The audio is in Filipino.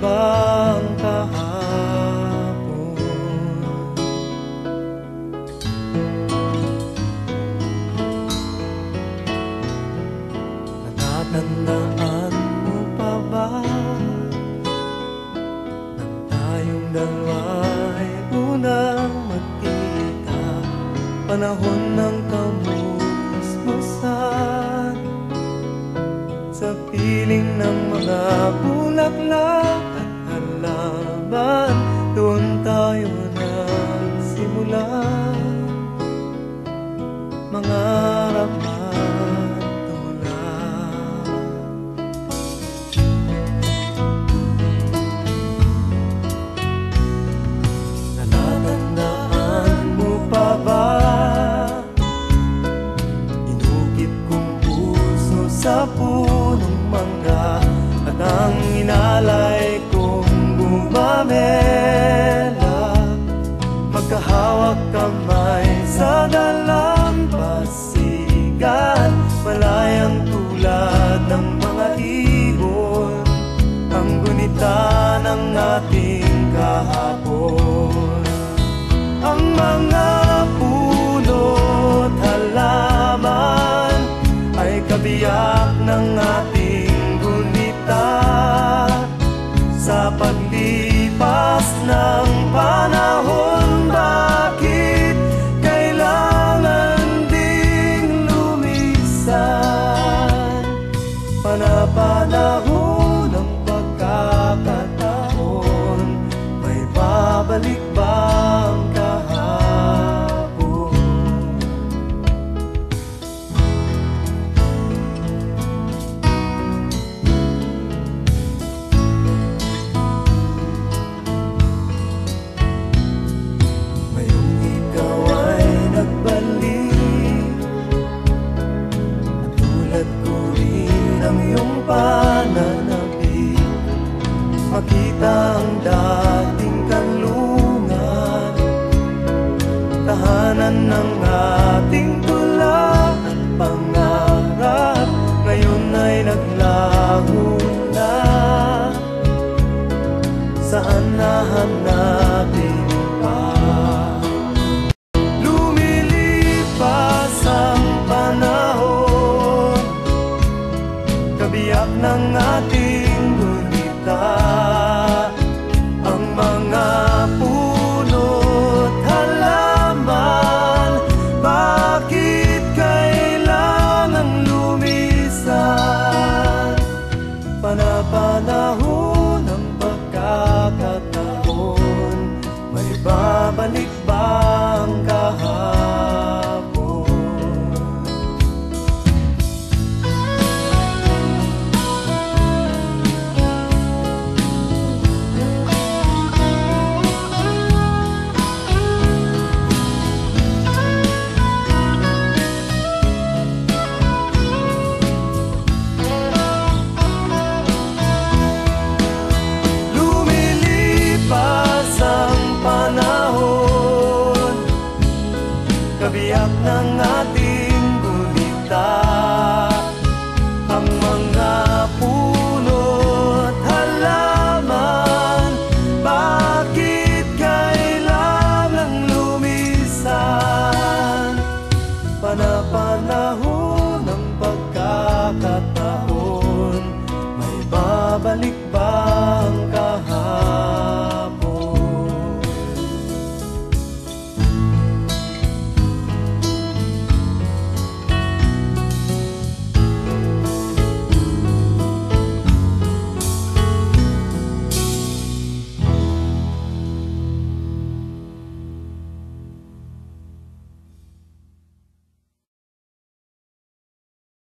ba ang kahapon? Natatandaan mo pa ba Nang tayong dalawa'y unang magkita Panahon ng kamusmusan Sa piling ng mga bulaklak at halaman Doon tayo Magkahawak kamay sa dalampasigan Malayang tulad ng mga ibon. Ang gunita ng ating Panapanahon ng pagkakataon. May babalik Makita ang dating kanlungan Tahanan ng ating Babalik ba?